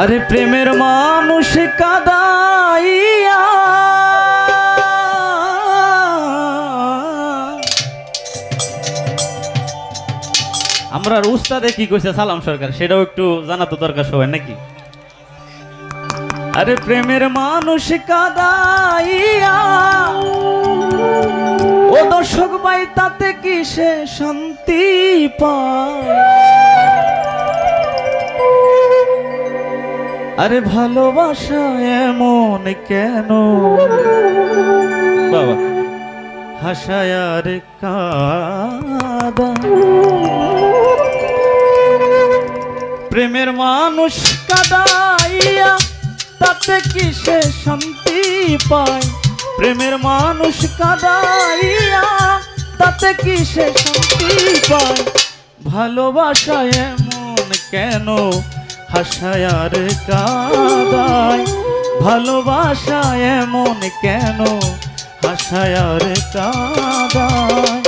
আরে প্রেমের মানুষ কাদাইয়া। আমরা উস্তাদে কি কইছে সালাম সরকার, সেটাও একটু জানা তো দরকার সবাই নাকি? আরে প্রেমের মানুষ কাদাইয়া। ও দর্শক ভাই, তাতে কি সে শান্তি পায়? আরে ভালোবাসা এমন কেন? বাবা। হাসায় আর কাদা প্রেমের মানুষ কাদাইয়া তাতে কি সে শান্তি পায়? প্রেমের মানুষ কাদাইয়া তাতে কি সে শান্তি পায়? ভালোবাসা এমন কেন? হাসায় আর কাদায় ভালোবাসা এমন কেন? হাসায় আর কাদায়।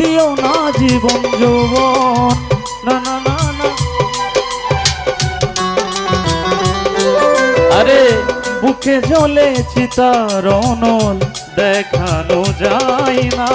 দিও না জীবন যৌবন। না না না না। আরে বুকে জ্বলে চিতার অনল দেখানো যায় না,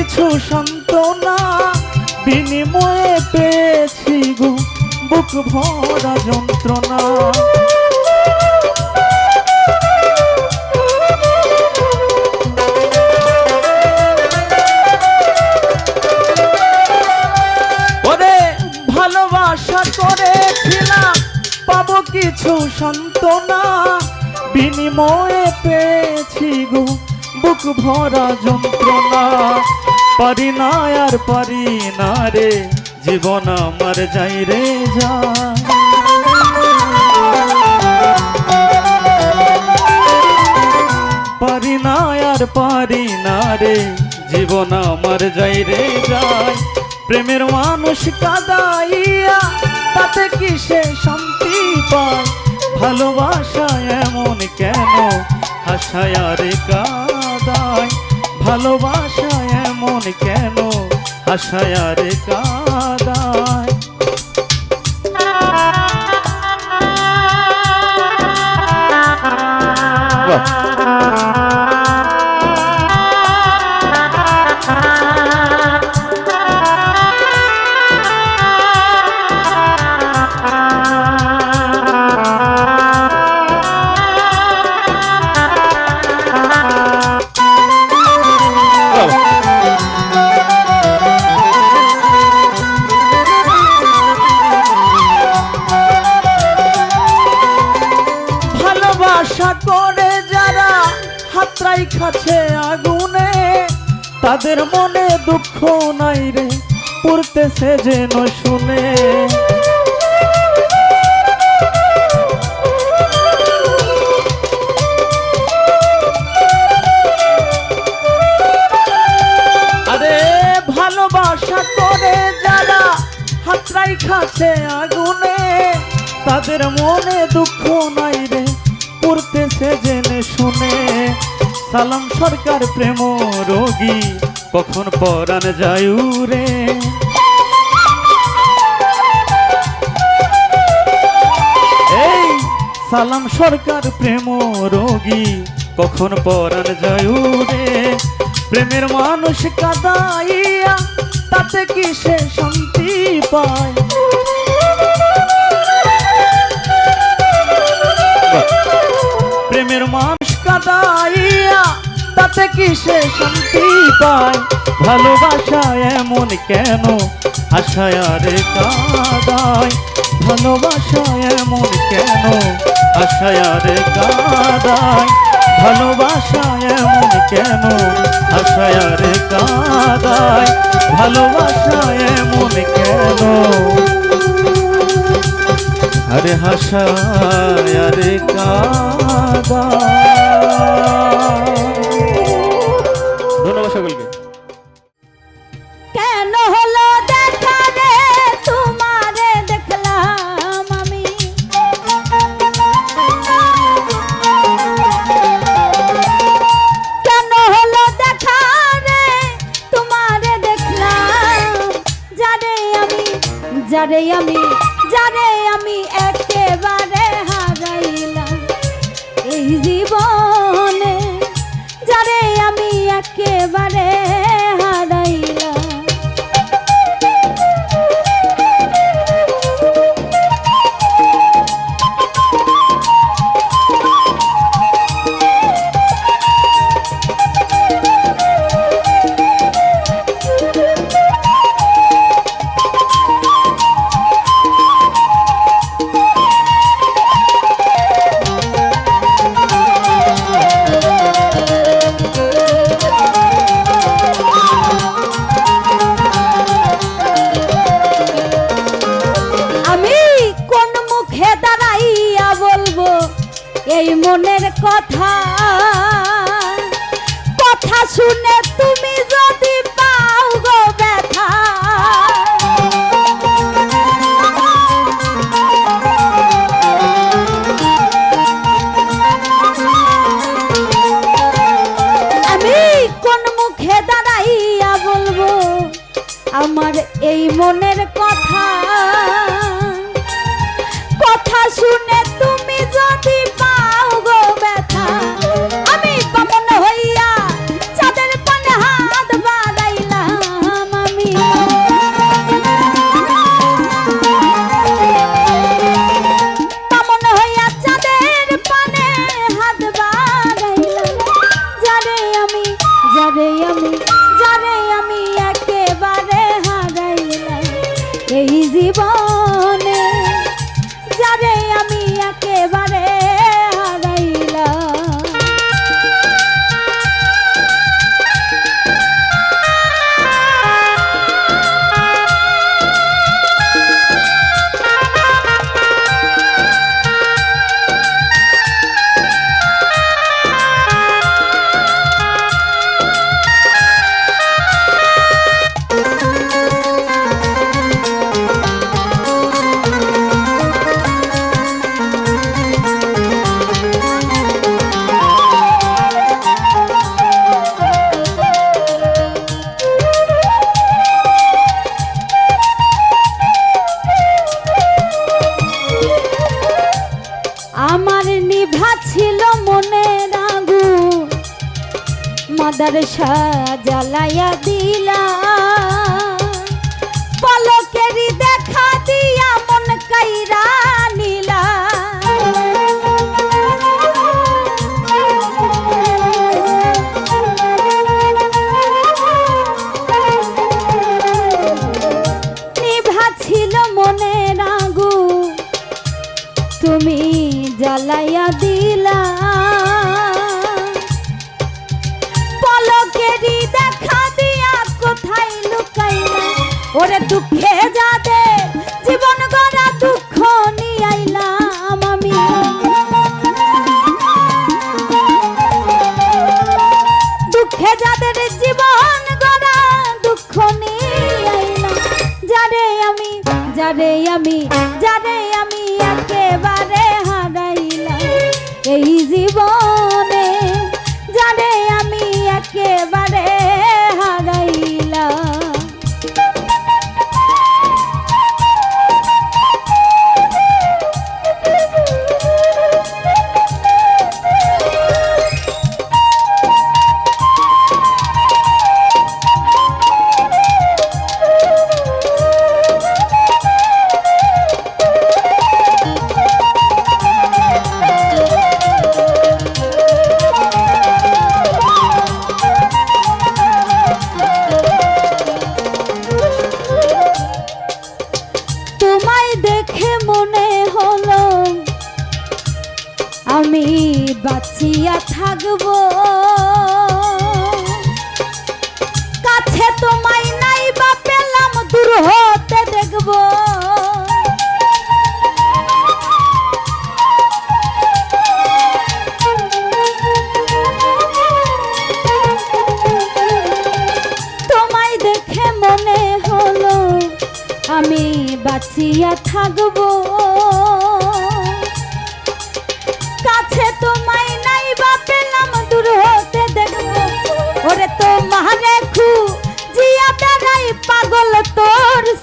কিছু সান্ত্বনা বিনিময়ে পেয়েছি গো, বুক ভরা যন্ত্রণা। কিছু সান্ত্বনা বিনিময়ে পেয়েছি গো, বুক ভরা যন্ত্রণা। পারি না, আর পারি না রে। জীবন আমার যাই রে, যা। পারি না, আর পারি না রে। জীবন আমার যাই রে যায় প্রেমের মানুষ কাদাইয়া, তাতে কি সে শান্তি পায়? ভালোবাসা এমন কেন? হাসায় আর কাদায়। ভালোবাসা কেন? হাসায় আর হাতরাই খাচ্ছে আগুনে, তাদের মনে দুঃখ নাই রে, পড়তেছে যেন শুনে। আরে ভালোবাসা হাতরাই খাচ্ছে আগুনে, তাদের মনে দুঃখ নাই রে পড়তেছে জেনে শুনে। সালাম সরকার প্রেম রোগী, কখন পরাণ যায় রে এই, সালাম সরকার প্রেম রোগী, কখন পরাণ যায় রে প্রেমের মানুষ কাদাইয়া, তাতে কি সে শান্তি পায়? তাতে কি সে শান্তি পায়? ভালোবাসা এমন কেন? আশায় আরে কাদায়। ভালোবাসা এমন কেন? আশায় আরে কাদায়। ভালোবাসা এমন কেন? আশায় আরে কাদায়। ভালোবাসা এমন কেন? আরে হাসা আরে কাদা ধন্যবাদ সকলকে। কেন হলো দেখলাম কেন রে? তোমারে দেখলাম। যারে আমি to.